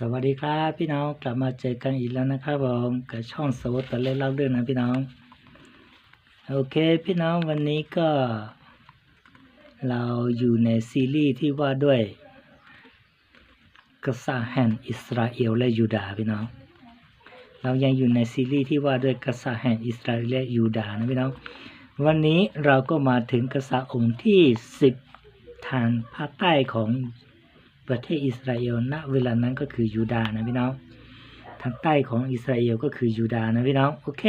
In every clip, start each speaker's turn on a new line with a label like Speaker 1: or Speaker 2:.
Speaker 1: สวัสดีครับพี่น้องกลับมาเจอกันอีกแล้วนะครับผมกับช่องสวตตะเล่นเล่าเรื่องนะพี่น้อง โอเคพี่น้องวันนี้ก็ เราอยู่ในซีรีส์ที่ว่าด้วยกษัตริย์แห่งอิสราเอลและยูดาห์พี่น้อง เรายังอยู่ในซีรีส์ที่ว่าด้วยกษัตริย์แห่งอิสราเอลและยูดาห์นะพี่น้อง วันนี้เราก็มาถึงกษัตริย์องค์ที่สิบทางภาคใต้ของ ประเทศอิสราเอลณเวลานั้นก็คือยูดาห์นะพี่น้อง ทางใต้ของอิสราเอลก็คือยูดาห์นะพี่น้อง โอเค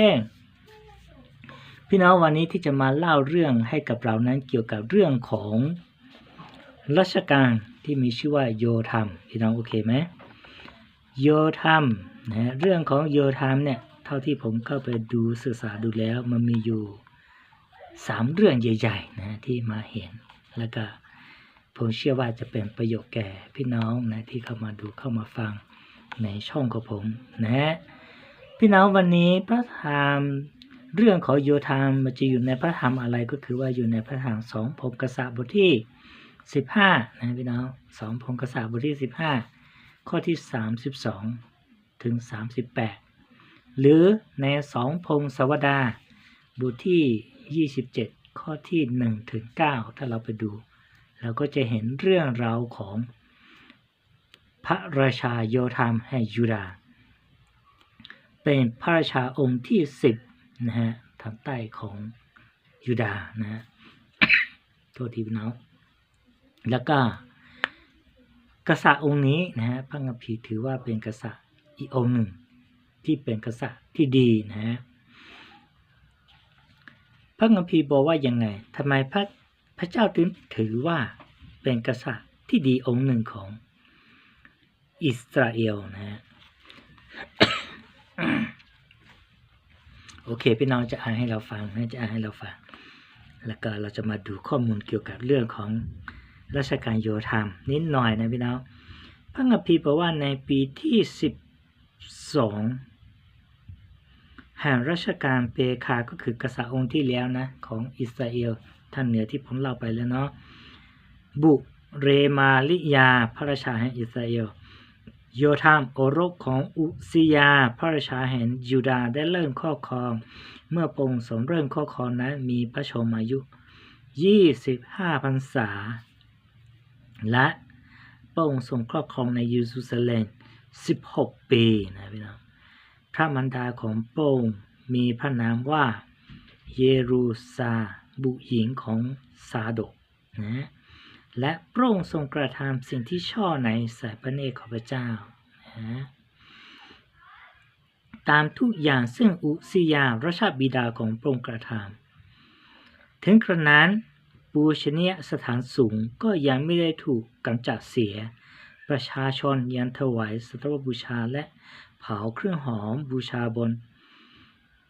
Speaker 1: พี่น้องวันนี้ที่จะมาเล่าเรื่องให้กับเรานั้นเกี่ยวกับเรื่องของรัชกาลที่มีชื่อว่าโยธรรมพี่น้องโอเคไหมโยธรรมนะเรื่องของโยธรรมเนี่ยเท่าที่ผมเข้าไปดูศึกษาดูแล้วมันมีอยู่สามเรื่องใหญ่ๆนะที่มาเห็นแล้วก็ ผมเชื่อว่าจะเป็นประโยชน์แก่พี่น้องนะที่เข้ามาดูเข้ามาฟังในช่องของผมนะฮะพี่น้องวันนี้พระธรรมเรื่องของโยธรรมมันจะอยู่ในพระธรรมอะไรก็คือว่าอยู่ในพระธรรมสองพงกษัตริย์บทที่สิบห้านะพี่น้องสองพงกษัตริย์บทที่สิบห้าข้อที่สามสิบสองถึงสามสิบแปดหรือในสองพงศวดาบทที่ยี่สิบเจ็ดข้อที่หนึ่งถึงเก้าถ้าเราไปดู เราก็จะเห็นเรื่องราวของพระราชาโยธามแห่งยูดา เป็นพระราชาองค์ที่สิบนะฮะทางใต้ของยูดานะฮะโทษทีพี่น้องแล้วก็กษัตริย์องค์นี้นะฮะพระคัมภีถือว่าเป็นกษัตริย์อีกองค์หนึ่ง ที่เป็นกษัตริย์ที่ดีนะฮะพระคัมภีบอกว่ายังไงทำไมพระ พระเจ้าถึงถือว่าเป็นกษัตริย์ที่ดีองค์หนึ่งของอิสราเอลนะฮะโอเค พี่น้องจะอ่านให้เราฟังนะจะอ่านให้เราฟัง แล้วก็เราจะมาดูข้อมูลเกี่ยวกับเรื่องของราชการโยธามนิดหน่อยนะพี่น้องพระคัมภีร์บอกว่าในปีที่สิบสองแห่งรัชกาลเปคาก็คือกษัตริย์องค์ที่แล้วนะ ของอิสราเอล ท่านเหนือที่ผมเล่าไปแล้วเนาะบุเรมาลิยาพระราชาแห่งอิสราเอลโยธามโอรกของอุซิยา พระราชาแห่งยูดาได้เริ่มครอบครอง เมื่อพระองสมเริ่มครอบครองนั้นมีพระชนมายุ 25พรรษา และพระองค์ทรงครอบครองในเยรูซาเล็ม 16 ปีนะพี่น้องพระมารดาของพระองค์มีพระนามว่าเยรูซา บุหญิงของซาดกนะและพระองค์ทรงกระทำสิ่งที่ชอบในสายพระเนตรของพระเจ้านะตามทุกอย่างซึ่งอุซิยาราชาบิดาของพระองค์กระทำถึงกระนั้นปูชนียสถานสูงก็ยังไม่ได้ถูกกำจัดเสีย ประชาชนยังถวายสัตวบูชาและเผาเครื่องหอมบูชาบน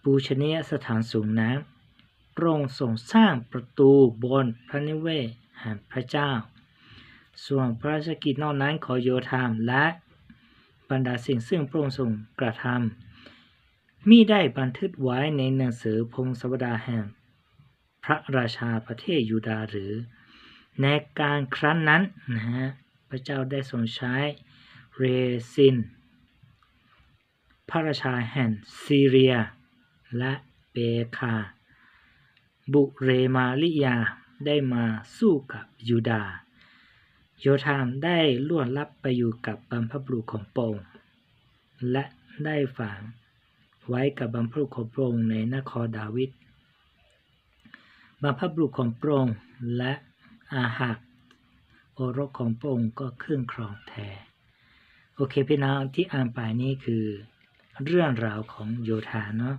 Speaker 1: ปูชนียสถานสูงนั้น พระองค์ทรงสร้างประตูบนพระนิเวศแห่งพระเจ้า ส่วนพระราชกิจนอกนั้นขอโยธามและบรรดาสิ่งซึ่งพระองค์ทรงกระทำมิได้บันทึกไว้ในหนังสือพงศวดาแห่ง พระราชาประเทศยูดาหรือ ในการครั้นนั้นนะฮะพระเจ้าได้ทรงใช้เรซิน พระราชาแห่งซีเรีย และเปคา บุเรมาลิยาได้มาสู้กับยูดาห์โยธามได้ล่วนลับไปอยู่กับบรรพบุรุษของพรงและได้ฝังไว้กับบรรพบุรุษของพรงในนครดาวิดบรรพบุรุษของพรงและอาหักโอรสของพระองค์ก็ขึ้นครองแทนโอเคพี่น้องที่อ่านไปนี้คือ เรื่องราวของโยธาเนาะ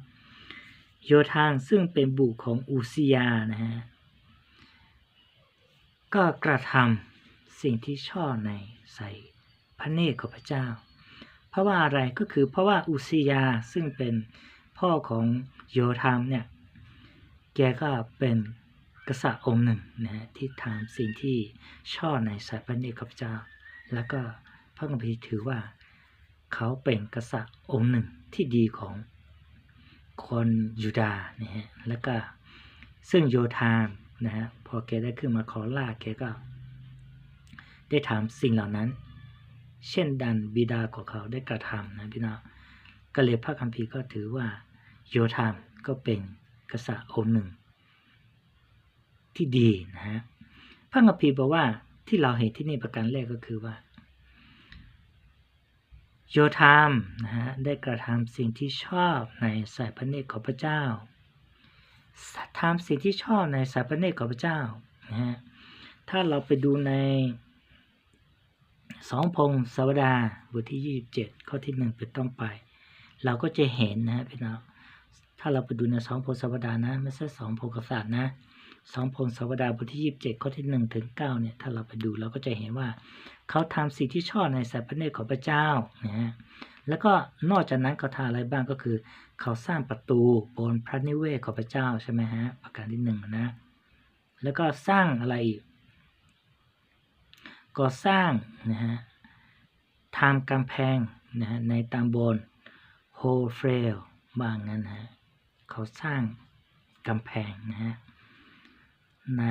Speaker 1: โยธางซึ่งเป็นบุตรของอุซิยานะฮะก็กระทำสิ่งที่ชอบในใส่พระเนตรของพระเจ้า เพราะว่าอะไรก็คือเพราะว่าอุซิยาซึ่งเป็นพ่อของโยธามเนี่ยแกก็เป็นกษัตริย์องค์หนึ่งนะฮะที่ทำสิ่งที่ชอบในสายพระเนตรของพระเจ้า แล้วก็พระคัมภีร์ถือว่าเขาเป็นกษัตริย์องค์หนึ่งที่ดีของ คนยูดาห์นะฮะแล้วก็ซึ่งโยธามนะฮะพอแกได้ขึ้นมาขอลาแกก็ ได้ถามสิ่งเหล่านั้น เช่นดันบิดาของเขาได้กระทำนะพี่น้องก็เลยพระคัมภีร์ก็ถือว่าโยธามก็เป็นกษัตริย์องค์หนึ่ง ที่ดีนะฮะพระคัมภีร์บอกว่าที่เราเห็นที่นี่ประการแรกก็คือว่า โยธามนะฮะได้กระทำสิ่งที่ชอบในสายพระเนตรของพระเจ้าทำสิ่งที่ชอบในสายพระเนตรของพระเจ้านะฮะถ้าเราไปดูในสองพงศาวดาบทที่27ข้อที่หนึ่งเป็นต้นไป เราก็จะเห็นนะฮะพี่น้องถ้าเราไปดูในสองพงศาวดานะ ไม่ใช่สองพงกษัตริย์นะ สองพงศาวดาบทที่27ข้อที่1ถึง9เนี่ยถ้าเราไปดูเราก็จะเห็นว่า เขาทำสิ่งที่ชอบในสายพระเนตรของพระเจ้านะฮะแล้วก็นอกจากนั้นเขาทำอะไรบ้างก็คือ เขาสร้างประตูบนพระนิเวศของพระเจ้าใช่ไหมฮะประการที่หนึ่งนะ แล้วก็สร้างอะไรอีกก่อสร้างนะฮะทำกำแพงนะฮะในตำบลโฮเฟลบ้างนั้นนะฮะเขาสร้างกำแพงนะฮะ ใน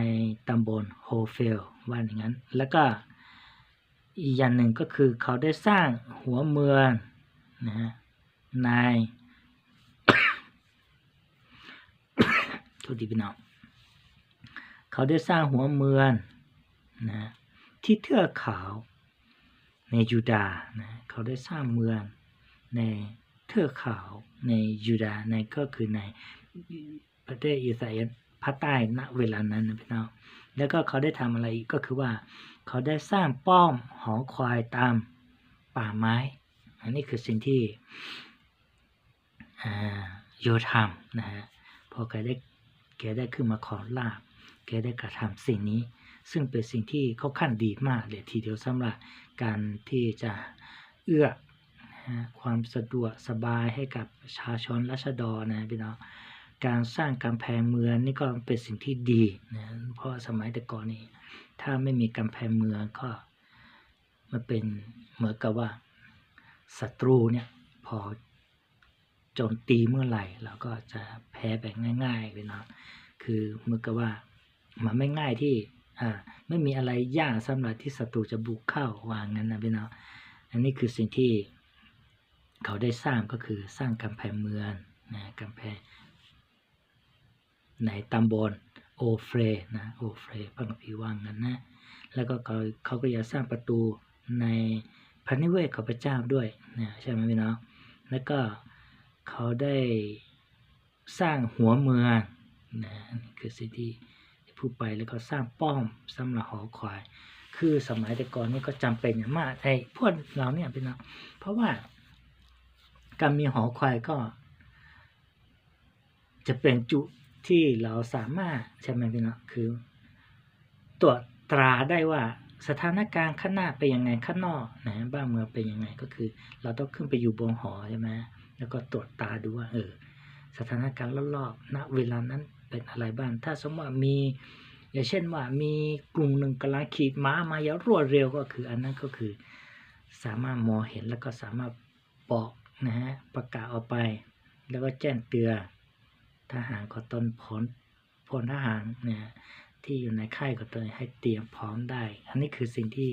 Speaker 1: ตำบลโฮเฟลว่าอย่างนั้น แล้วก็อีกอย่างหนึ่งก็คือเขาได้สร้างหัวเมืองนะฮะในโทษดีพี่น้องเขาได้สร้างหัวเมืองนะที่เทือกเขาในยูดาห์นะเขาได้สร้างเมืองในเทือกเขาในยูดาห์ในก็คือในประเทศอิสราเอล ภาคใต้ณเวลานั้นนะพี่น้องแล้วก็เขาได้ทำอะไรอีกก็คือว่า เขาได้สร้างป้อมหอคอยตามป่าไม้ อันนี้คือสิ่งที่โยธามนะฮะพอแกได้แกได้ขึ้นมาขอลาบแกได้กระทำสิ่งนี้ ซึ่งเป็นสิ่งที่เขาขั้นดีมากเลยทีเดียวสำหรับการที่จะเอื้อความสะดวกสบายให้กับประชาชนรัษฎรนะพี่น้อง การสร้างกำแพงเมืองนี่ก็เป็นสิ่งที่ดีนะเพราะสมัยแต่ก่อนนี้ถ้าไม่มีกำแพงเมืองก็มันเป็นเหมือนกับว่าศัตรูเนี่ยพอโจมตีเมื่อไหร่เราก็จะแพ้แบบง่ายๆเลยเนาะคือเหมือนกับว่ามันไม่ง่ายที่อ่าไม่มีอะไรยากสำหรับที่ศัตรูจะบุกเข้าวางงั้นนะพี่น้องอันนี้คือสิ่งที่เขาได้สร้างก็คือสร้างกำแพงเมืองนะกำแพง ในตำบลโอเฟรนะโอเฟรพระคัมภีร์ว่างนั้นนะแล้วก็เขาเขาก็อยากสร้างประตูในพระนิเวศของพระเจ้าด้วยนะใช่ไหมพี่น้องแล้วก็เขาได้สร้างหัวเมืองนะนี่คือสิ่งที่ผู้ไปแล้วก็สร้างป้อมสำหรับหอคอย คือสมัยแต่ก่อนนี่ก็จำเป็นอย่างมากไอ้พวกเราเนี่ยพี่น้องเพราะว่าการมีหอคอยก็จะเป็นจุ ที่เราสามารถใช่ไหมพี่น้องคือ ตรวจตราได้ว่าสถานการณ์ข้างหน้าเป็นยังไงข้างนอกนะบ้านเมืองเป็นยังไงก็คือ เราต้องขึ้นไปอยู่บนหอใช่ไหมแล้วก็ตรวจตาดูว่าเออสถานการณ์รอบๆณเวลานั้นเป็นอะไรบ้าง ถ้าสมมติว่ามี อย่างเช่นว่ามีกลุ่มหนึ่งกำลังขี่ม้ามาอย่างรวดเร็วก็คือ อันนั้นก็คือ สามารถมองเห็นแล้วก็สามารถบอกนะฮะประกาศออกไป แล้วก็แจ้งเตือน ทหารก็ตนผลพลทหารเนี่ยที่อยู่ในค่ายก็ตนให้เตรียมพร้อมได้ อันนี้คือสิ่งที่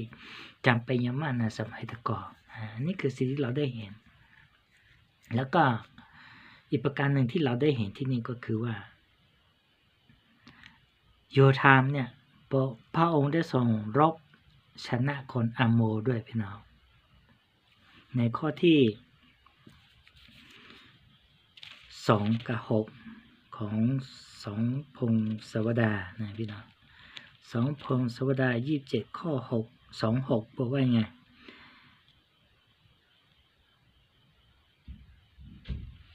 Speaker 1: จำเป็นย่ามากในสมัยตะกอนอันนี้คือสิ่งที่เราได้เห็น แล้วก็อีกประการหนึ่งที่เราได้เห็นที่นี่ก็คือว่า โยธามเนี่ยพระองค์ได้ทรงรบชนะคนอโมด้วยพี่น้อง ในข้อที่สองกับหก ของสองพงศวดานะพี่น้องสองพงศวดายี่สิบเจ็ดข้อหกสองหกบอกว่าไง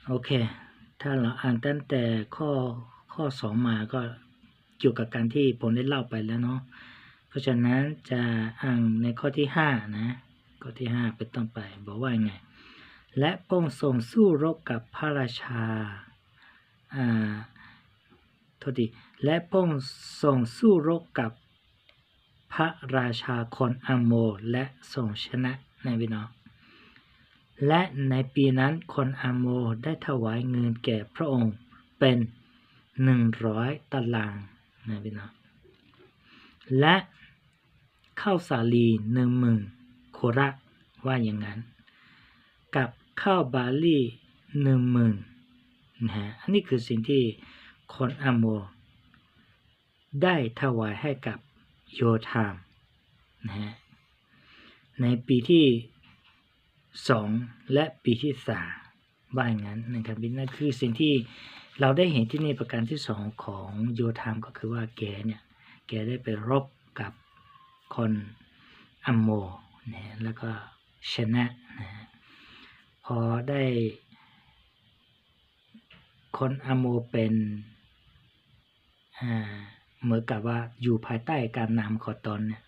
Speaker 1: โอเค ถ้าเราอ่านตั้งแต่ข้อข้อสองมาก็เกี่ยวกับการที่ผมได้เล่าไปแล้วเนาะเพราะฉะนั้นจะอ่านในข้อที่ห้านะข้อที่ห้าเป็นต้นไปบอกว่าไง และพงทรงสู้รบกับพระราชาอ่า โทษดีและพงทรงสู้รบกับพระราชาคนอโมและทรงชนะในพี่น้องและในปีนั้นคนอโมได้ถวายเงินแก่พระองค์เป็นหนึ่งร้อยตารางนะพี่น้องและข้าวสาลีหนึ่งหมื่นโคระว่าอย่างนั้น กับข้าวบาลีหนึ่งหมื่น นะฮะอันนี้คือสิ่งที่คนอโม ได้ถวายให้กับโยธามนะฮะในปีที่สองและปีที่สามว่าอย่างนั้นนะครับนั่นคือสิ่งที่เราได้เห็นที่นี่ประการที่สองของโยธามก็คือว่าแกเนี่ยแกได้ไปรบกับคนอัมโมนะแล้วก็ชนะนะพอได้ คนอโมเป็นเหมือนกับว่าอยู่ภายใต้การนำของตนเนี่ย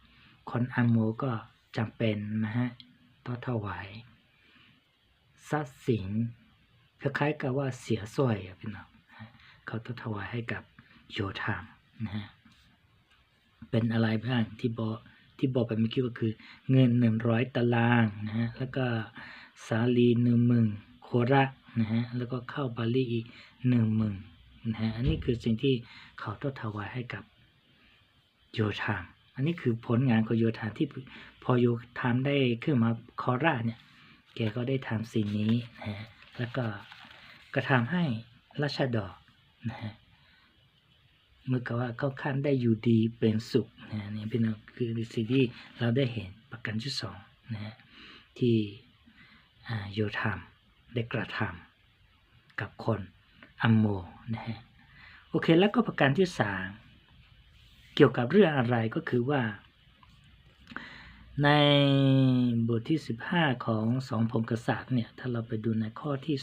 Speaker 1: คนอโมก็จำเป็นนะฮะต้องถวายทรัพย์สินคล้ายๆกับว่าเสียสร้อยอะพี่น้องเขาต้องถวายให้กับโยธามนะฮะเป็นอะไรบ้างที่บอกที่บอกไปเมื่อกี้ก็คือเงินหนึ่งร้อยตารางนะฮะแล้วก็สาลีหนึ่งหมื่นโคระ นะฮะแล้วก็ข้าวบาลีอีกหนึ่งหมื่นนะฮะอันนี้คือสิ่งที่เขาต้องถวายให้กับโยธาม อันนี้คือผลงานของโยธามที่พอโยธามได้ขึ้นมาคอร่าเนี่ยแกก็ได้ทำสิ่งนี้นะฮะแล้วก็กระทำให้ราชดรนะฮะเมื่อกับว่าเขาขั้นได้อยู่ดีเป็นสุขนะฮะนี่เป็นคือสิ่งที่เราได้เห็นประกันที่สองนะฮะที่โยธาม ได้กระทำกับคนอัมโมนะฮะโอเคแล้วก็ประการที่สามเกี่ยวกับเรื่องอะไรก็คือว่า ในบทที่ 15 ของสองพงกษัตริย์เนี่ยถ้าเราไปดูในข้อที่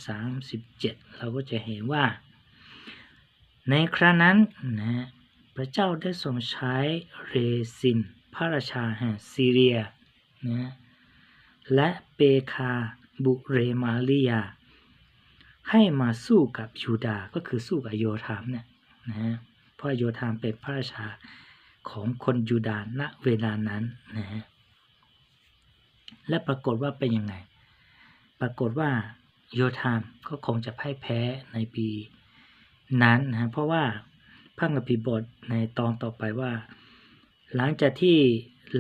Speaker 1: 37 เราก็จะเห็นว่า ในครั้งนั้นนะพระเจ้าได้ทรงใช้เรซิน พระราชาแห่งซีเรียนะฮะและเปคา บุเรมาลียา ให้มาสู้กับยูดาก็คือสู้กับโยธามเนี่ยนะฮะเพราะโยธามเป็นพระราชาของคนยูดาณเวลานั้นนะฮะและปรากฏว่าเป็นยังไง ปรากฏว่าโยธามก็คงจะพ่ายแพ้ในปีนั้นนะเพราะว่าพระคัมภีบทในตอนต่อไปว่า หลังจากที่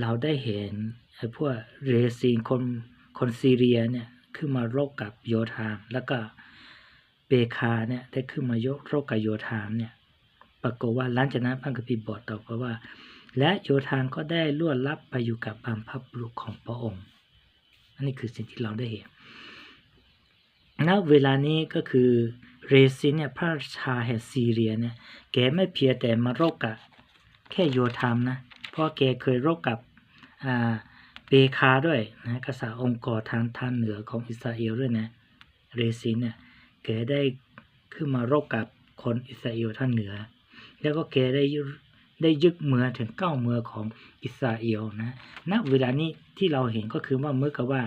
Speaker 1: เราได้เห็นไอ้พวกเรซีนคนคนซีเรียเนี่ย ขึ้นมารบกับโยธาม แล้วก็เบคาเนี่ยได้ขึ้นมายกรบกับโยธามเนี่ยปรากฏว่าหลังจากนั้นพระคัมภีบอกต่อไปว่า และโยธามก็ได้ล่วนลับไปอยู่กับบรรพบุรุษของพระองค์อันนี้คือสิ่งที่เราได้เห็นณเวลานี้ก็คือเรซินเนี่ยพระราชาแห่งซีเรียเนี่ยแกไม่เพียงแต่มารบกับแค่โยธามนะเพราะแกเคยรบกับอ่า เบคาด้วยนะกษัตริย์องค์กรทางทางเหนือของอิสราเอลด้วยนะ เรซินเนี่ยแกได้ขึ้นมารบกับคนอิสราเอลทางเหนือ แล้วก็แกได้ได้ยึดเมืองถึงเก้าเมืองของอิสราเอลนะณเวลานี้ที่เราเห็นก็คือว่าเมื่อกับว่า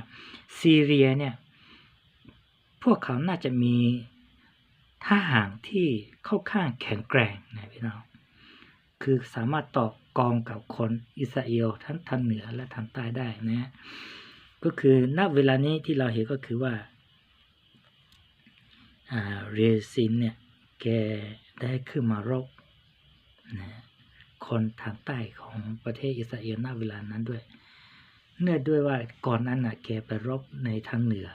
Speaker 1: ซีเรียเนี่ยพวกเขาน่าจะมีทหารที่เข้าข้างแข็งแกร่งนะพี่น้องคือสามารถต่อ กองกับคนอิสราเอลทั้งทางเหนือและทางใต้ได้นะก็คือณเวลานี้ที่เราเห็นก็คือว่าเรซินเนี่ยแกได้ขึ้นมารบนะคนทางใต้ของประเทศอิสราเอลณเวลานั้นด้วย เนื่องด้วยว่าก่อนนั้นนะแกไปรบในทางเหนือ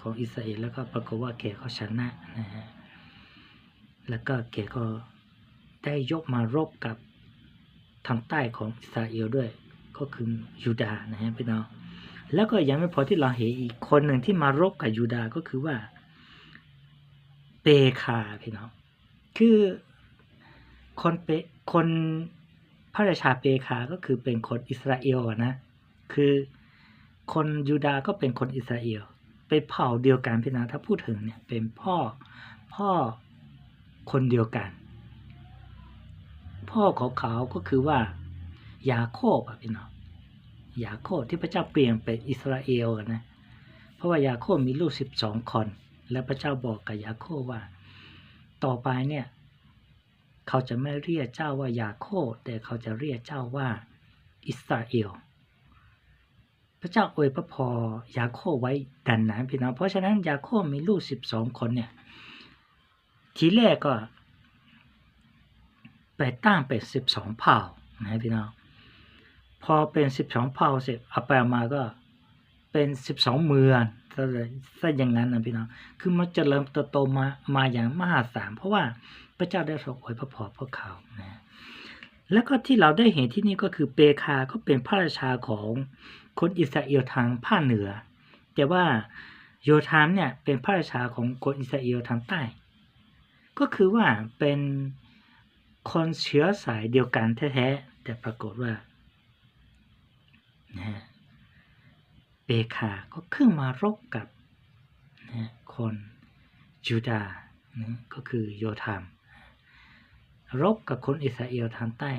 Speaker 1: ของอิสราเอลแล้วก็ปรากฏว่าแกก็ชนะนะฮะแล้วก็แกก็ได้ยกมารบกับ ทางใต้ของอิสราเอลด้วย ก็คือยูดาห์นะฮะพี่น้องแล้วก็ยังไม่พอที่เราเห็นอีกคนหนึ่งที่มารบกับยูดาห์ก็คือว่าเปคาพี่น้องคือคนเปคนพระราชาเปคาก็คือเป็นคนอิสราเอลนะคือคนยูดาห์ก็เป็นคนอิสราเอลเป็นเผ่าเดียวกันพี่น้องถ้าพูดถึงเนี่ยเป็นพ่อพ่อคนเดียวกัน พ่อของเขาก็คือว่า ยาโคบอะพี่น้องยาโคบที่พระเจ้าเปลี่ยนเป็นอิสราเอลนะเพราะว่ายาโคบมีลูกสิบสองคน และพระเจ้าบอกกับยาโคบว่า ต่อไปเนี่ย เขาจะไม่เรียกเจ้าว่ายาโคบแต่เขาจะเรียกเจ้าว่าอิสราเอลพระเจ้าอวยพระพรยาโคบไว้ดันนั้นพี่น้องเพราะฉะนั้นยาโคบมีลูกสิบสองคนเนี่ย ทีแรกก็ ไปตั้งเป็นสิบสองเผ่านะพี่น้องพอเป็นสิบสองเผ่าเสร็จเอาไปมาก็เป็นสิบสองเมืองซะเลยซะอย่างนั้นนะพี่น้องคือมันเจริญเติบโตมามาอย่างมหาศาลเพราะว่าพระเจ้าได้ทรงอวยพระพรพวกเขานะแล้วก็ที่เราได้เห็นที่นี่ก็คือเปคาก็เป็นพระราชาของคนอิสราเอลทางภาคเหนือ แต่ว่าโยธามเนี่ยเป็นพระราชาของคนอิสราเอลทางใต้ ก็คือว่าเป็น คนเชื้อสายเดียวกันแท้ๆ แต่ปรากฏว่านะเบคาก็ขึ้นมารบกับนะคนจูดาห์นะก็คือโยธาม รบกับคนอิสราเอลทางใต้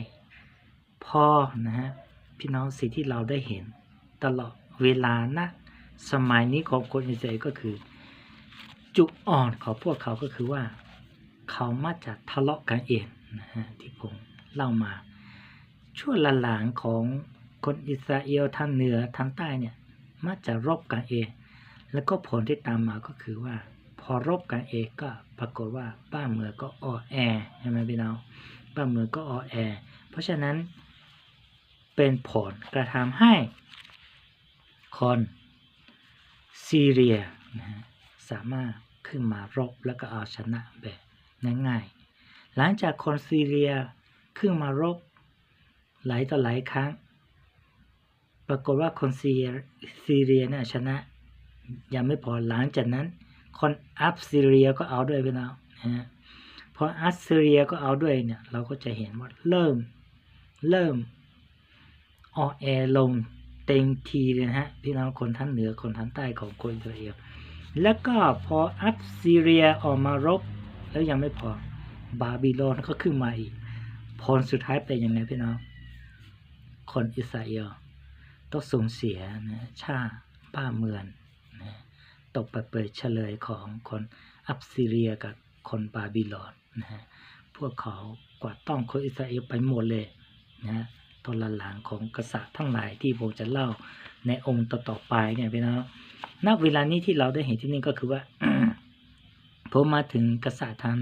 Speaker 1: พอนะฮะพี่น้องสิ่งที่เราได้เห็น ตลอดเวลานะสมัยนี้ของคนอิสราเอลก็คือ จุดอ่อนของพวกเขาก็คือว่า เขามาจากทะเลาะกันเอง นะฮะที่ผมเล่ามาช่วงหลังๆของคนอิสราเอลทางเหนือทางใต้เนี่ยมาจากรบกันเอง แล้วก็ผลที่ตามมาก็คือว่า พอรบกันเองก็ปรากฏว่าบ้านเมืองก็อ่อแอใช่ไหมพี่น้องบ้านเมืองก็อ่อแอ เพราะฉะนั้นเป็นผลกระทำให้คนซีเรียนะฮะสามารถขึ้นมารบแล้วก็เอาชนะแบบง่ายๆ หลังจากคนซีเรียขึ้นมารบหลายต่อหลายครั้ง ปรากฏว่าคนซีเรียซีเรียเนี่ยชนะ ยังไม่พอหลังจากนั้น คนอัฟซีเรียก็เอาด้วยพี่น้องนะฮะพออัฟซีเรียก็เอาด้วยเนี่ย เราก็จะเห็นว่าเริ่ม เริ่มออแอลงเต็มทีเลยนะฮะพี่น้องคนทั้งเหนือคนทั้งใต้ของคนอิสราเอลแล้วก็พออัฟซีเรียออกมารบแล้วยังไม่พอ บาบิโลนก็ขึ้นมาอีกผลสุดท้ายเป็นยังไงพี่น้อง คนอิสราเอลต้องสูญเสียนะชาติบ้าเมืองนะตกไปเปิดเฉลยของคนอัฟซีเรียกับคนบาบิโลนนะฮะพวกเขากวาดต้องคนอิสราเอลไปหมดเลยนะฮะตอนหลังของกษัตริย์ทั้งหลายที่ผมจะเล่าในองค์ต่อๆไปเนี่ยพี่น้องณเวลานี้ที่เราได้เห็นที่นี่ก็คือว่า ผมมาถึงกษัตริย์ทาง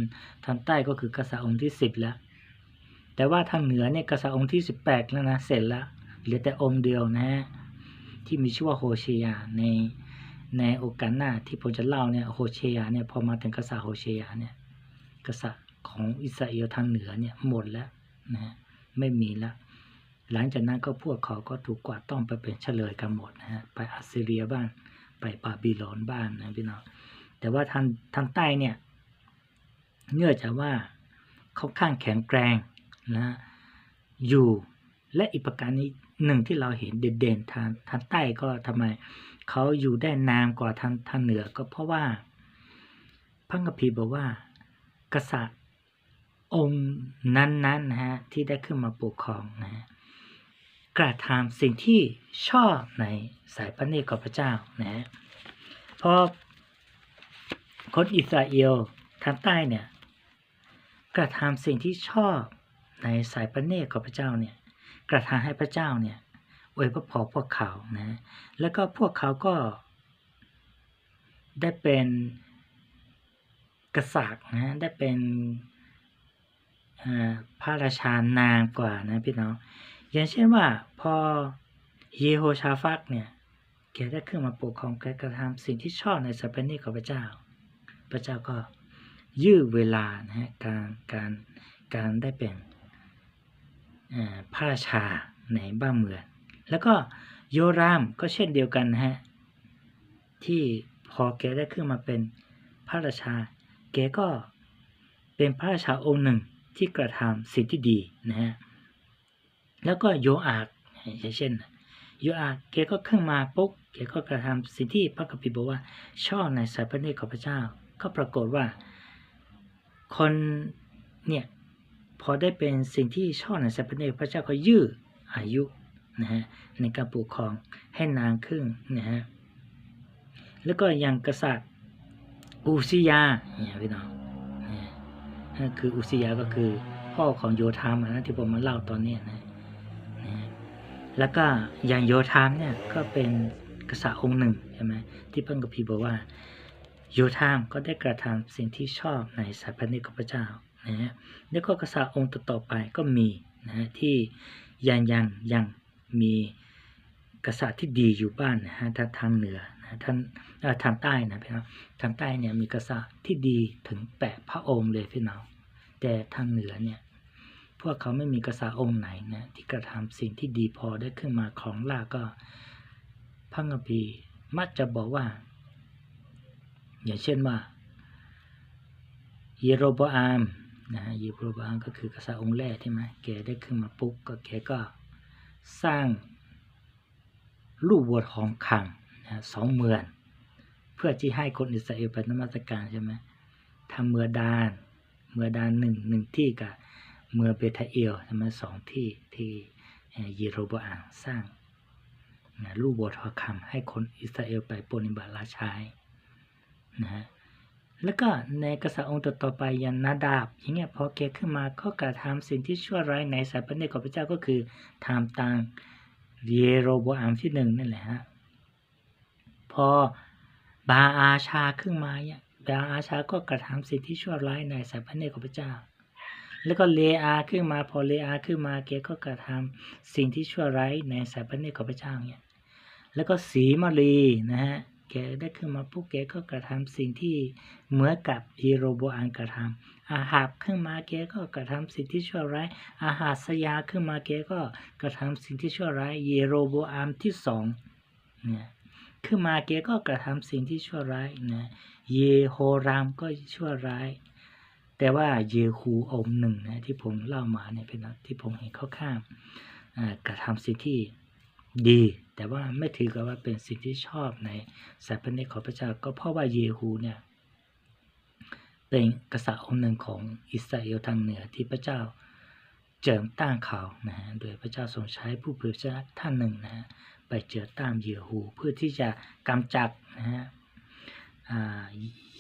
Speaker 1: ทางใต้ก็คือกษัตริย์องค์ที่สิบแล้ว แต่ว่าทางเหนือเนี่ยกษัตริย์องค์ที่สิบแปดแล้วนะเสร็จแล้วเหลือแต่องค์เดียวนะฮะที่มีชื่อว่าโฮเชียในในโอกาสหน้าที่ผมจะเล่าเนี่ยโฮเชียเนี่ยพอมาถึงกษัตริย์โฮเชียเนี่ยกษัตริย์ของอิสราเอลทางเหนือเนี่ยหมดแล้วนะฮะไม่มีแล้วหลังจากนั้นก็พวกเขาก็ถูกกวาดต้องไปเป็นเฉลยกันหมดนะฮะไปอัสซีเรียบ้างไปบาบิโลนบ้างนะพี่น้อง แต่ว่าทางทางใต้เนี่ย เนื่องจากว่าเขาข้างแข็งแกร่งนะอยู่และอีกประการนี้หนึ่งที่เราเห็นเด่นๆทางทางใต้ก็ทำไมเขาอยู่ได้นานกว่าทางทางเหนือก็เพราะว่าพระคัมภีบอกว่า กษัตริย์องค์นั้นๆนะฮะที่ได้ขึ้นมาปกครองนะฮะกระทำสิ่งที่ชอบในสายพระเนตรของพระเจ้านะฮะเพราะ คนอิสราเอลทางใต้เนี่ยกระทำสิ่งที่ชอบในสายพระเนตรของพระเจ้าเนี่ยกระทำให้พระเจ้าเนี่ยอวยพระพรพวกเขานะแล้วก็พวกเขาก็ได้เป็นกษัตริย์นะได้เป็นพระราชานางกว่านะพี่น้อง อย่างเช่นว่าพอเยโฮชาฟักเนี่ยแกได้ขึ้นมาปกครองแกกระทำสิ่งที่ชอบในสายพระเนตรของพระเจ้า พระเจ้าก็ยื้อเวลานะฮะการการการได้เป็นพระราชาในบ้านเมือง แล้วก็โยรามก็เช่นเดียวกันฮะที่พอแกได้ขึ้นมาเป็นพระราชา แกก็เป็นพระราชาองค์หนึ่งที่กระทำสิ่งที่ดีนะฮะแล้วก็โยอาดเช่นโยอาดแกก็ขึ้นมาปุ๊บแกก็กระทำสิ่งที่พระคัมภีร์บอกว่าชอบในสายพระเนตรของพระเจ้า ก็ปรากฏว่า คนเนี่ยพอได้เป็นสิ่งที่ชอบในสายพระเนตรพระเจ้าก็ยื้ออายุนะฮะในการปกครองให้นานขึ้นนะฮะแล้วก็ยังกษัตริย์อุซิยาเนี่ยพี่น้องนะคืออุซิยาก็คือพ่อของโยธามนะที่ผมมาเล่าตอนนี้นะนะแล้วก็อย่างโยธามเนี่ยก็เป็นกษัตริย์องค์หนึ่งใช่ไหมที่เพิ่งกับพีบอกว่า โยธามก็ได้กระทำสิ่งที่ชอบในสายพันธุ์ของพระเจ้านะฮะแล้วก็กษัตริย์องค์ต่อไปก็มีนะฮะที่ยังยังยังมีกษัตริย์ที่ดีอยู่บ้านนะฮะทางทางเหนือนะท่านทางใต้นะพี่น้องทางใต้เนี่ยมีกษัตริย์ที่ดีถึงแปดพระองค์เลยพี่น้องแต่ทางเหนือเนี่ยพวกเขาไม่มีกษัตริย์องค์ไหนนะที่กระทำสิ่งที่ดีพอได้ขึ้นมาของลาก็พระคัมภีมักจะบอกว่า อย่างเช่นว่าเยโรโบอามนะฮะเยโรโบอามก็คือกษัตริย์องค์แรกใช่ไหมแกได้ขึ้นมาปุ๊บก็แกก็สร้างรูปวัวทองคำนะสองเมืองเพื่อที่ให้คนอิสราเอลไปนมัสการใช่ไหมทำเมือดาน เมือดานหนึ่งหนึ่งที่กับเมือเบทาเอลใช่ไหมสองที่ที่เยโรโบอามสร้างนะรูปวัวทองคำให้คนอิสราเอลไปปฏิบัติราชาย นะฮะแล้วก็ในกษัตริย์องค์ต่อไปอยันนาดาบอย่างเงี้ยพอแกขึ้นมาก็กระทำสิ่งที่ชั่วร้ายในสายพระเนตรของพระเจ้าก็คือทำตามเยโรโบอามที่หนึ่งนั่นแหละฮะพอบาอาชาขึ้นมาเนี่ยบาอาชาก็กระทำสิ่งที่ชั่วร้ายในสายพระเนตรของพระเจ้า แล้วก็เลอาขึ้นมาพอเลอาขึ้นมาแกก็กระทำสิ่งที่ชั่วร้ายในสายพระเนตรของพระเจ้าเนี่ยแล้วก็สีมารีนะฮะ แกได้ขึ้นมาปุ๊บแกก็กระทำสิ่งที่เหมือนกับเยโรโบอัมกระทำอาหาบขึ้นมาแกก็กระทำสิ่งที่ชั่วร้าย อาหาสยาขึ้นมาแกก็กระทำสิ่งที่ชั่วร้ายเยโรโบอัมที่สองเนี่ยขึ้นมาแกก็กระทำสิ่งที่ชั่วร้ายนะเยโฮรามก็ชั่วร้าย แต่ว่าเยฮูองหนึ่งนะที่ผมเล่ามาเนี่ยเป็นที่ผมเห็นเขาข้ามอ่ากระทำสิ่งที่ดี แต่ว่าไม่ถือกับว่าเป็นสิ่งที่ชอบในสายพระเนตรของพระเจ้าก็เพราะว่าเยฮูเนี่ยเป็นกษัตริย์องค์หนึ่งของอิสราเอลทางเหนือที่พระเจ้าเจิมต้านเขานะฮะ โดยพระเจ้าทรงใช้ผู้เผยพระชนะท่านหนึ่งนะฮะไปเจอตานเยฮูเพื่อที่จะกำจัดนะฮะ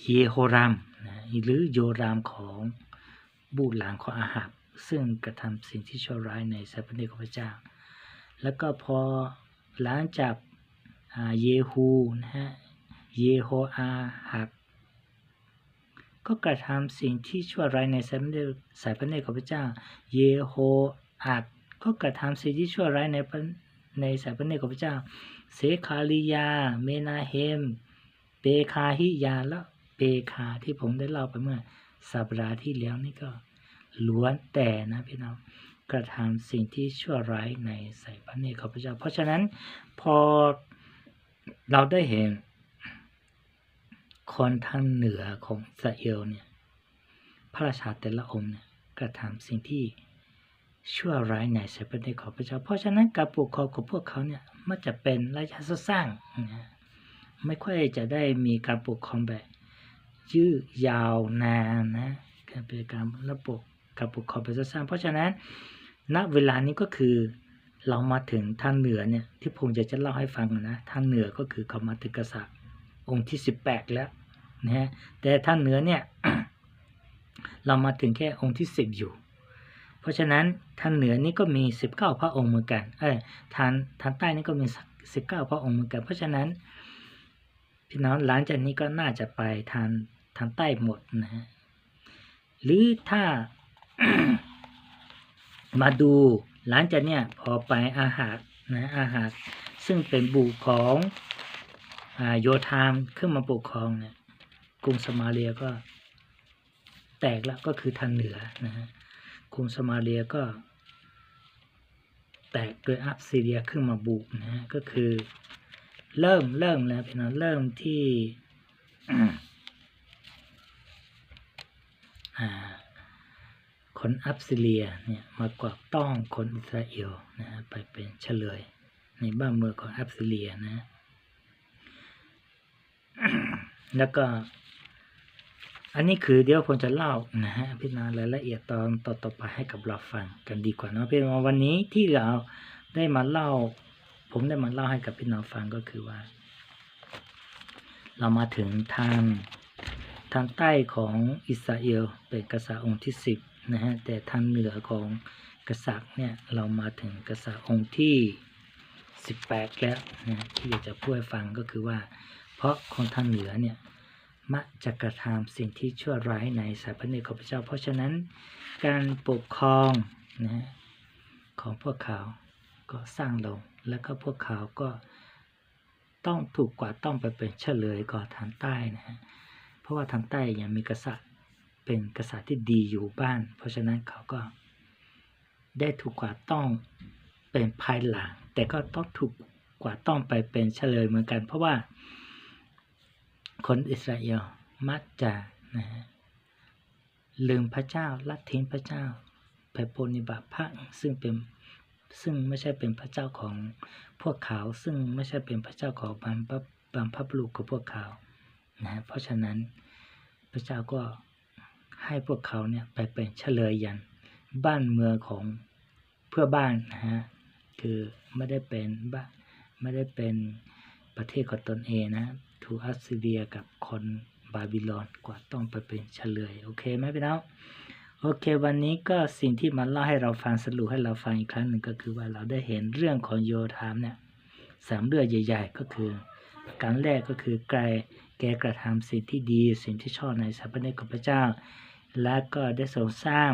Speaker 1: เยโฮรามนะหรือโยรามของบุตรหลานของอาหับซึ่งกระทำสิ่งที่ชั่วร้ายในสายพระเนตรของพระเจ้า แล้วก็พอ หลังจากเยฮูนะฮะเยโฮอาหับก็กระทำสิ่งที่ชั่วร้ายในสายพระเนตรสายพระเนตรของพระเจ้า เยโฮอัดก็กระทำสิ่งที่ชั่วร้ายในพระในสายพระเนตรของพระเจ้า เสคาลิยา เมนาเฮม เปคาฮิยาและเปคาที่ผมได้เล่าไปเมื่อสัปดาห์ที่แล้วนี่ก็ล้วนแต่นะพี่น้อง กระทำสิ่งที่ชั่วร้ายในสายพระเนตรของพระเจ้า เพราะฉะนั้นพอเราได้เห็นคนทางเหนือของอิสราเอลเนี่ยพระราชาแต่ละองค์เนี่ยกระทำสิ่งที่ชั่วร้ายในสายพระเนตรของพระเจ้า เพราะฉะนั้นการปกครองของพวกเขาเนี่ยมันจะเป็นระยะสั้นๆนะไม่ค่อยจะได้มีการปกครองแบบยืดยาวนานนะการเป็นการระบบการปกครองแบบสั้นๆเพราะฉะนั้น ณเวลานี้ก็คือเรามาถึงทางเหนือเนี่ยที่ผมจะจะเล่าให้ฟังนะทางเหนือก็คือเขามาถึงกษัตริย์องค์ที่สิบแปดแล้วนะฮะแต่ทางเหนือเนี่ยเรามาถึงแค่องค์ที่สิบอยู่ เพราะฉะนั้นทางเหนือนี่ก็มีสิบเก้าพระองค์เหมือนกันเออทางทางใต้นี่ก็มีสิบเก้าพระองค์เหมือนกัน เพราะฉะนั้นพี่น้องหลังจากนี้ก็น่าจะไปทางทางใต้หมดนะฮะหรือถ้า มาดู หลังจากเนี่ยพอไปอาหารนะอาหารซึ่งเป็นบุตรของอโยธามขึ้นมาปกครองเนี่ยกรุงสมาเรียก็แตกแล้วก็คือทางเหนือนะฮะกรุงสมาเรียก็ แตกโดยอับซีเรียขึ้นมาบุกนะฮะก็คือ เริ่มเริ่มแล้วพี่น้องเริ่มที่ อ่า คนอับซิเลียเนี่ยมากวาดต้องคนอิสราเอลนะไปเป็นเฉลย ในบ้านเมืองของอับซิเลียนะ แล้วก็ อันนี้คือเดี๋ยวผมจะเล่านะฮะพี่นารายละเอียดตอนต่อๆไปให้กับเราฟังกันดีกว่านาะพี่น้องวันนี้ที่เราได้มาเล่า ผมได้มาเล่าให้กับพี่น้องฟังก็คือว่า เรามาถึงทางทางใต้ของอิสราเอลเป็นกษัตริย์องค์ที่สิบ นะฮะแต่ทางเหนือของกษัตริย์เนี่ยเรามาถึงกษัตริย์องค์ที่สิบแปดแล้วนะที่อยากจะพูดให้ฟังก็คือว่า เพราะคนทางเหนือเนี่ยมักจะกระทำสิ่งที่ชั่วร้ายในสายพระเนตรของพระเจ้า เพราะฉะนั้นการปกครองนะฮะของพวกเขาก็สร้างลง แล้วก็พวกเขาก็ต้องถูกกว่าต้องไปเป็นเฉลยก่อนทางใต้นะฮะเพราะว่าทางใต้ยังมีกษัตริย์ เป็นกษัตริย์ที่ดีอยู่บ้าน เพราะฉะนั้นเขาก็ได้ถูกกว่าต้องเป็นภายหลัง แต่ก็ต้องถูกกว่าต้องไปเป็นเฉลยเหมือนกัน เพราะว่าคนอิสราเอลมักจะนะฮะลืมพระเจ้าละทิ้งพระเจ้าไปปฏิบัติพระซึ่งเป็นซึ่งไม่ใช่เป็นพระเจ้าของพวกเขา ซึ่งไม่ใช่เป็นพระเจ้าของบรรพบรรพบุรุษของพวกเขานะฮะเพราะฉะนั้นพระเจ้าก็ ให้พวกเขาเนี่ยไปเป็นเฉลยยันบ้านเมืองของเพื่อบ้านนะฮะคือไม่ได้เป็นบ้านไม่ได้เป็นประเทศของตนเองนะถูกอัสซีเรียกับคนบาบิโลนกว่าต้องไปเป็นเฉลยโอเคไหมพี่น้องโอเค วันนี้ก็สิ่งที่มันเล่าให้เราฟังสรุปให้เราฟังอีกครั้งหนึ่งก็คือว่าเราได้เห็นเรื่องของโยธามเนี่ยสามเรื่องใหญ่ ๆ ก็คือการแรกก็คือแกลแกกระทำสิ่งที่ดีสิ่งที่ชอบในสถาปนิกของพระเจ้า และก็ได้ทรงสร้าง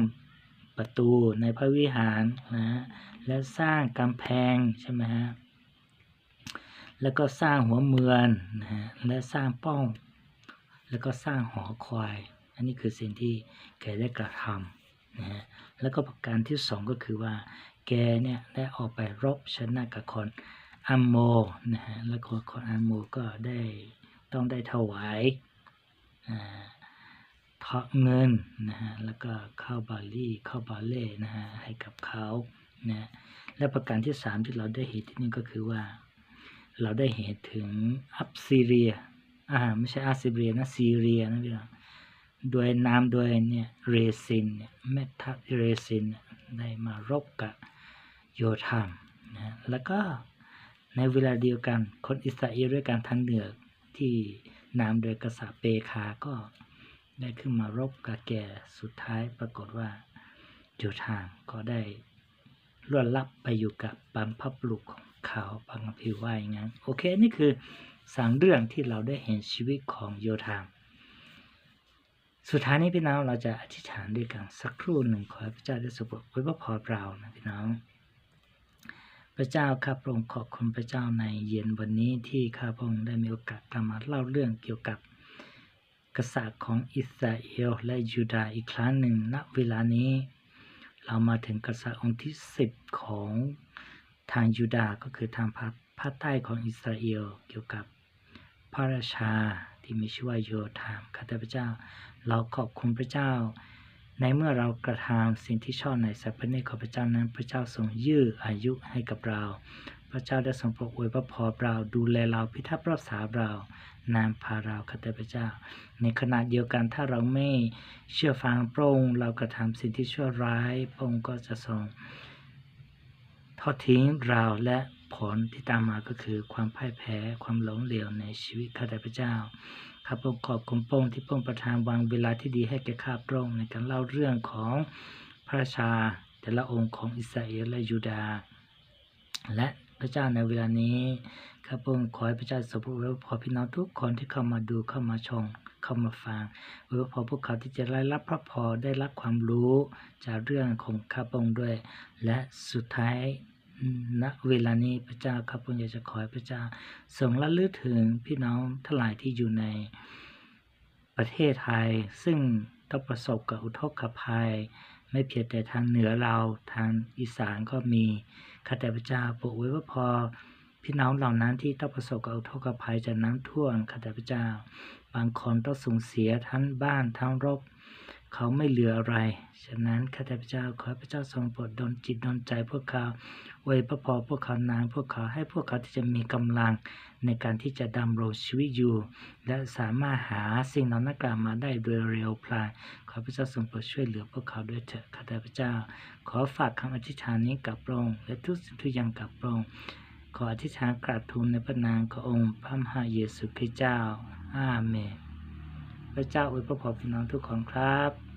Speaker 1: ประตูในพระวิหารนะฮะและสร้างกำแพงใช่ไหมฮะแล้วก็สร้างหัวเมืองนะฮะและสร้างป้อง แล้วก็สร้างหอคอย อันนี้คือสิ่งที่แกได้กระทำนะฮะแล้วก็ประการที่สองก็คือว่า แกเนี่ยได้ออกไปรบชนะกับคนอัมโมนะฮะแล้วก็คนอัมโมก็ได้ต้องได้ถวายอ่า ทอเงินนะฮะแล้วก็ข้าวบาลี่ข้าวบาเล่นะฮะให้กับเขานะและประการที่สามที่เราได้เห็นที่นี่ก็คือว่า เราได้เห็นถึงอับซีเรียอ่าไม่ใช่อับซีเรียนะซีเรียนะพี่น้องโดยนามโดยเนี่ยเรซินเนี่ยเมทัสเรซินเนี่ยได้มารบกับโยธามนะแล้วก็ในเวลาเดียวกันคนอิสราเอลด้วยการทางเหนือที่นามโดยกษัตริย์เปคาก็ ได้ขึ้นมารบกับแกสุดท้ายปรากฏว่าโยธามก็ได้ล่วนลับไปอยู่กับบรรพบุรุษของเขาบางพิวว่าอย่างนั้นโอเคนี่คือสามเรื่องที่เราได้เห็นชีวิตของโยธามสุดท้ายนี้พี่น้องเราจะอธิษฐานด้วยกันสักครู่หนึ่งขอให้พระเจ้าได้สมบูรณ์ไว้พรเรานะพี่น้อง พระเจ้าข้าพระองค์ขอบคุณพระเจ้าในเย็นวันนี้ที่ข้าพระองค์ได้มีโอกาสนำมาเล่าเรื่องเกี่ยวกับ กษัตริย์ของอิสราเอลและยูดาห์อีกครั้งหนึ่งณเวลานี้ เรามาถึงกษัตริย์องค์ที่สิบของทางยูดาห์ก็คือทางภาคใต้ของอิสราเอลเกี่ยวกับพระราชาที่มีชื่อว่าโยธามข้าแต่พระเจ้า เราขอบคุณพระเจ้า ในเมื่อเรากระทำสิ่งที่ชอบในสัพพเนตของพระเจ้านั้น พระเจ้าทรงยื้ออายุให้กับเรา พระเจ้าได้ทรงโปรดอวยพระพรเราดูแลเราพิทักษ์รักษาเรานามพาเราข้าแต่พระเจ้า ในขณะเดียวกันถ้าเราไม่เชื่อฟังพระองค์เรากระทำสิ่งที่ชั่วร้ายพระองค์ก็จะทรงทอดทิ้งเราและผลที่ตามมาก็คือความพ่ายแพ้ความหลงเหลวในชีวิตข้าแต่พระเจ้าข้าพระองค์ขอบคุณพระองค์ที่พระองค์ประทานวางเวลาที่ดีให้แก่ข้าพระองค์ในการเล่าเรื่องของพระราชาแต่ละองค์ของอิสราเอลและยูดาห์และ พระเจ้าในเวลานี้ข้าพระองขอให้พระเจ้าทรงโปรดอวยพรพี่น้องทุกคนที่เข้ามาดูเข้ามาชมเข้ามาฟังอวยพรพวกเขาที่จะได้รับพระพรได้รับความรู้จากเรื่องของข้าพระองด้วย และสุดท้ายณเวลานี้พระเจ้าข้าพระองอยากจะขอให้พระเจ้าทรงระลึกถึงพี่น้องทั้งหลายที่อยู่ในประเทศไทย ซึ่งต้องประสบกับอุทกภัย ไม่เพียงแต่ทางเหนือเราทางอีสานก็มี ข้าแต่พระเจ้าโปรดไว้ว่าพอพี่น้องเหล่านั้นที่ต้องประสบกับอุทกภัยจากน้ำท่วมข้าแต่พระเจ้า บางคนต้องสูญเสียทั้งบ้านทั้งรบ เขาไม่เหลืออะไร ฉะนั้นข้าแต่พระเจ้าขอให้พระเจ้าทรงโปรดดลจิตดลใจพวกเขาไว้พระพอพวกเขานานพวกเขาให้พวกเขาที่จะมีกำลัง ในการที่จะดำรงชีวิตอยู่ และสามารถหาสิ่งเหล่านั้นกลับมาได้โดยเร็วพลันขอพระเจ้าทรงโปรดช่วยเหลือพวกเขาด้วยเถิดข้าแต่พระเจ้า ขอฝากคำอธิษฐานนี้กับพระองค์และทุกสิ่งทุกอย่างกับพระองค์ขออธิษฐานกราบทูลในพระนามขององค์พระมหาเยซูคริสต์เจ้าอาเมนพระเจ้าอวยพระพรพี่น้องทุกคนครับ